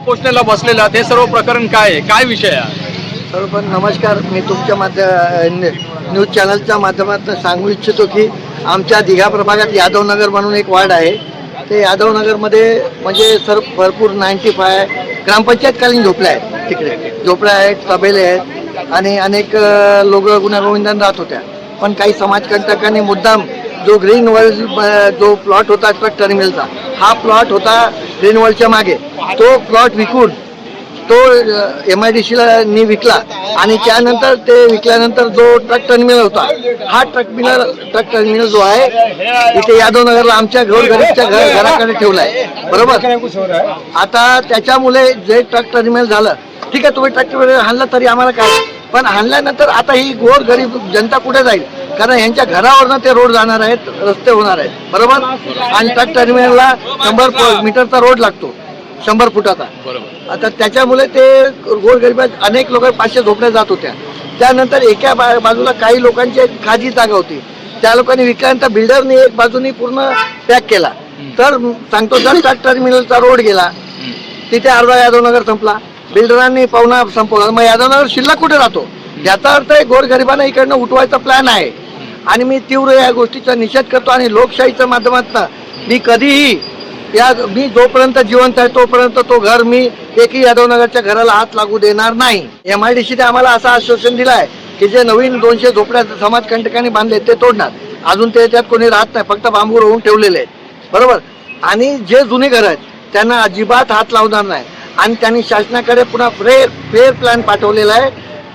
उपोषणाला बसलेला ते सर्व प्रकरण काय आहे? काय विषय आहे? पण नमस्कार मी तुमच्या माध्य न्यूज चॅनलच्या माध्यमातून सांगू इच्छितो की आमच्या दिघा प्रभागात यादवनगर म्हणून एक वार्ड आहे. ते यादवनगरमध्ये म्हणजे सर भरपूर नाईन्टी फाय ग्रामपंचायतकालीन झोपड्या आहेत तिकडे. झोपड्या आहेत तबेले आहेत आणि अनेक लोक गुन्हागोविंदान राहत होत्या. पण काही समाजकंटकांनी मुद्दाम जो ग्रीन वर्ल्ड जो प्लॉट होता ट्रक टर्मिनलचा हा प्लॉट होता ग्रीन वर्ल्डच्या मागे. तो प्लॉट विकून तो एम आय डी सीला नी विकला. आणि त्यानंतर ते विकल्यानंतर जो ट्रक टर्मिनल होता हा ट्रक मिनल ट्रक टर्मिनल जो आहे इथे यादव नगरला आमच्या गोरगरीबच्या घर घराकडे ठेवला आहे बरोबर? आता त्याच्यामुळे जे ट्रक टर्मिनल झालं ठीक आहे तुम्ही ट्रक टर्मिनल हाणला तरी आम्हाला काय? पण हाणल्यानंतर आता ही गोर गरीब जनता कुठे जाईल? कारण यांच्या घरावरनं ते रोड जाणार आहेत रस्ते होणार आहेत. बरोबर? आणि ट्रक टर्मिनलला शंभर मीटरचा रोड लागतो. शंभर फुटाचा बरोबर. आता त्याच्यामुळे ते गोरगरिबात अनेक लोक पाचशे झोपड्या जात होत्या. त्यानंतर एका बाजूला काही लोकांची खाजी जागा होती. त्या लोकांनी विकल्यानंतर बिल्डरनी एक बाजूनी पूर्ण पॅक केला. तर सांगतो जर ट्रक टर्मिनलचा रोड गेला तिथे अर्धा यादवनगर संपला. बिल्डरांनी पाहुणा संपवला. मग यादवनगर शिल्लक कुठे राहतो? याचा अर्थ आहे गोरगरिबांना इकडनं उठवायचा प्लॅन आहे. आणि मी तीव्र या गोष्टीचा निषेध करतो आणि लोकशाहीच्या माध्यमातून मी कधीही या मी जोपर्यंत जिवंत आहे तोपर्यंत तो घर मी एकही यादवनगरच्या घराला हात लागू देणार नाही. एम आय डी सीने आम्हाला असं आश्वासन दिलं आहे की जे नवीन दोनशे झोपड्या समाजकंटकांनी बांधले ते तोडणार. अजून ते त्यात कोणी राहत नाही फक्त बांबू होऊन ठेवलेले आहेत. बरोबर? आणि जे जुने घर आहेत त्यांना अजिबात हात लावणार नाही. आणि त्यांनी शासनाकडे पुन्हा फेर फेर प्लॅन पाठवलेला आहे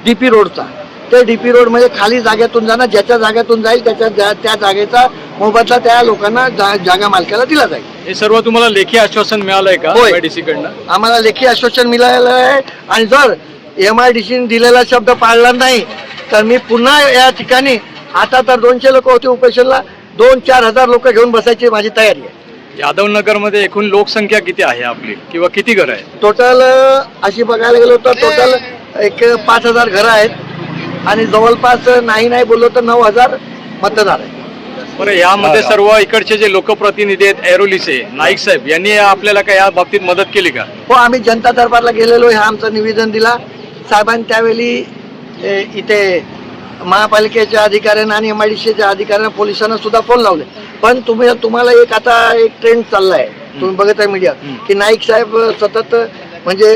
डी पी रोडचा ते डीपी रोड म्हणजे खाली जागेतून जाणार ज्याच्या जागेतून जाईल त्याच्या त्या जागेचा मोबदला त्या लोकांना जा- जागा मालकाला दिला जाईल. हे सर्व तुम्हाला लेखी आश्वासन मिळालंय का होय. एमआयडीसी कडनं आम्हाला लेखी आश्वासन मिळालेलं आहे. आणि जर एम आय डी सीने दिलेला शब्द पाळला नाही तर मी पुन्हा या ठिकाणी आता तर दोनशे लोक होते उपेशनला दोन चार हजार लोक घेऊन बसायची माझी तयारी आहे. यादव नगरमध्ये एकूण लोकसंख्या किती आहे आपली? किंवा किती घर आहे टोटल अशी बघायला गेलो तर टोटल एक पाच हजार घरं आहेत. आणि जवळपास नाही नाही बोललो तर नऊ हजार मतदार आहेत. बरं यामध्ये सर्व इकडचे जे लोकप्रतिनिधी आहेत एरोलीचे नाईक साहेब यांनी आपल्याला काय या बाबतीत मदत केली का? हो आम्ही जनता दरबारला गेलेलो हे आमचं निवेदन दिला. साहेबांनी त्यावेळी इथे महापालिकेच्या अधिकाऱ्यांना आणि एम आय डी सीच्या अधिकाऱ्यांना पोलिसांना सुद्धा फोन लावले. पण तुम्ही तुम्हाला एक आता एक ट्रेंड चाललाय. तुम्ही बघत आहे मीडिया. की नाईक साहेब सतत म्हणजे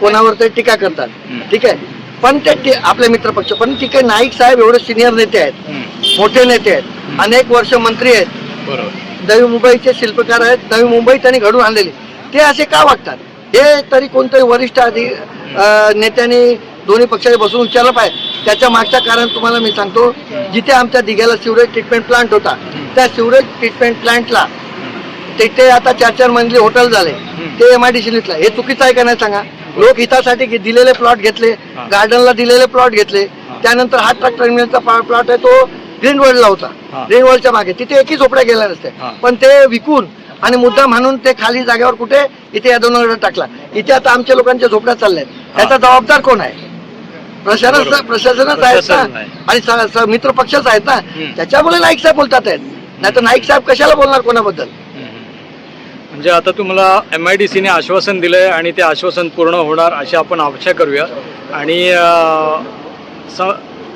कोणावर ते टीका करतात. ठीक आहे? पण ते आपले मित्रपक्ष पण ठीक आहे नाईक साहेब एवढे सिनियर नेते आहेत. मोठे नेते आहेत. अनेक वर्ष मंत्री आहेत. बरोबर. नवी मुंबईचे शिल्पकार आहेत. नवी मुंबई त्यांनी घडून आणलेली. ते असे का वागतात? हे तरी कोणतरी वरिष्ठ अधि अं, नेत्यांनी दोन्ही पक्षाने बसून विचारलं पाहिजे. त्याच्या मागचं कारण तुम्हाला मी सांगतो जिथे आमच्या दिघ्याला सिवरेज ट्रीटमेंट प्लांट होता त्या सिवरेज ट्रीटमेंट प्लांटला तिथे आता चार चार मंजली हॉटेल झाले. ते एम आय डी सी हे चुकीचं आहे का नाही सांगा? लोक हितासाठी दिलेले प्लॉट घेतले. गार्डनला दिलेले प्लॉट घेतले. त्यानंतर हा ट्रक टर्मिनलचा प्लॉट आहे तो ग्रीन वर्ल्डला होता. ग्रीन वर्ल्डच्या मागे. तिथे एकही झोपड्या गेल्या नसते हा. पण ते विकून आणि मुद्दा म्हणून ते खाली जागेवर कुठे? इथे या दोन टाकला. इथे आता आमच्या लोकांच्या झोपड्या चालल्या आहेत याचा जबाबदार कोण आहे? प्रशासन. प्रशासनच आहेत प्रशासन ना आहे. आणि मित्र पक्षच आहेत ना. त्याच्यामुळे नाईक साहेब बोलतात आहेत. नाही तर नाईक साहेब कशाला बोलणार कोणाबद्दल? म्हणजे आता तुम्हाला एम आय डी सीने आश्वासन दिलंय आणि ते आश्वासन पूर्ण होणार अशी आपण अपेक्षा करूया. आणि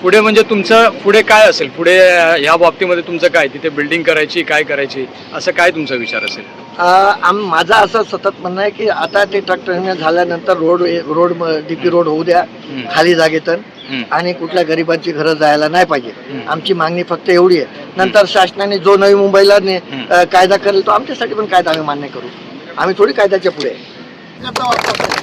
पुढे म्हणजे तुमचं पुढे काय असेल? पुढे ह्या बाबतीमध्ये तुमचं काय? तिथे बिल्डिंग करायची काय करायची? असं काय तुमचा विचार असेल? आम माझं असं सतत म्हणणं आहे की आता ते ट्रक टर्मिनल झाल्यानंतर रोड रोड डीपी रोड होऊ द्या. खाली जागेतून हम्म. आणि कुठल्या गरिबांची घरं जायला नाही पाहिजे. आमची मागणी फक्त एवढी आहे. नंतर शासनाने जो नवी मुंबईला कायदा करेल तो आमच्यासाठी पण कायदा आम्ही मान्य करू. आम्ही थोडी कायद्याच्या पुढे आहे.